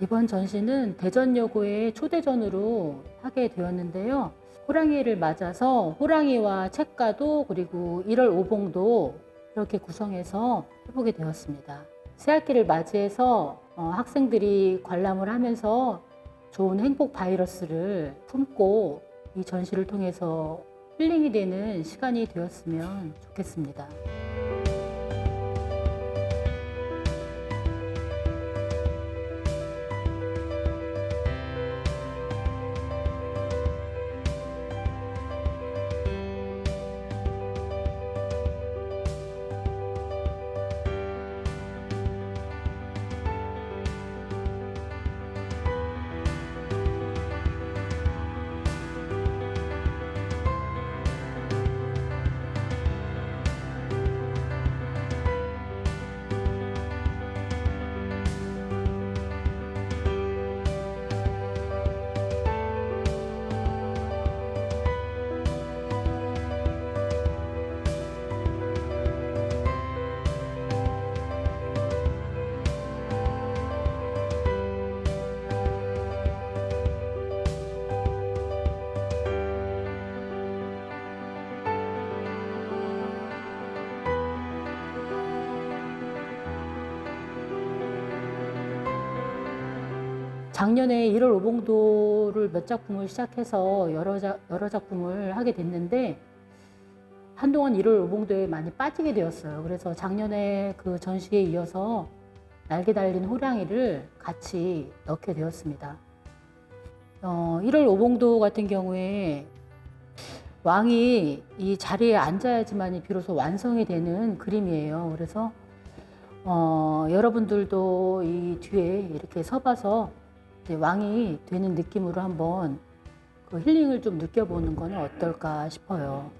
이번 전시는 대전여고의 초대전으로 하게 되었는데요. 호랑이를 맞아서 호랑이와 책가도 그리고 1월 오봉도 이렇게 구성해서 해보게 되었습니다. 새학기를 맞이해서 어, 학생들이 관람을 하면서 좋은 행복 바이러스를 품고 이 전시를 통해서 힐링이 되는 시간이 되었으면 좋겠습니다. 작년에 1월 오봉도를 몇 작품을 시작해서 여러, 자, 여러 작품을 하게 됐는데 한동안 1월 오봉도에 많이 빠지게 되었어요. 그래서 작년에 그 전시에 이어서 날개 달린 호랑이를 같이 넣게 되었습니다. 어, 1월 오봉도 같은 경우에 왕이 이 자리에 앉아야지만이 비로소 완성이 되는 그림이에요. 그래서 어, 여러분들도 이 뒤에 이렇게 서봐서 이제 왕이 되는 느낌으로 한번 그 힐링을 좀 느껴보는 거는 어떨까 싶어요.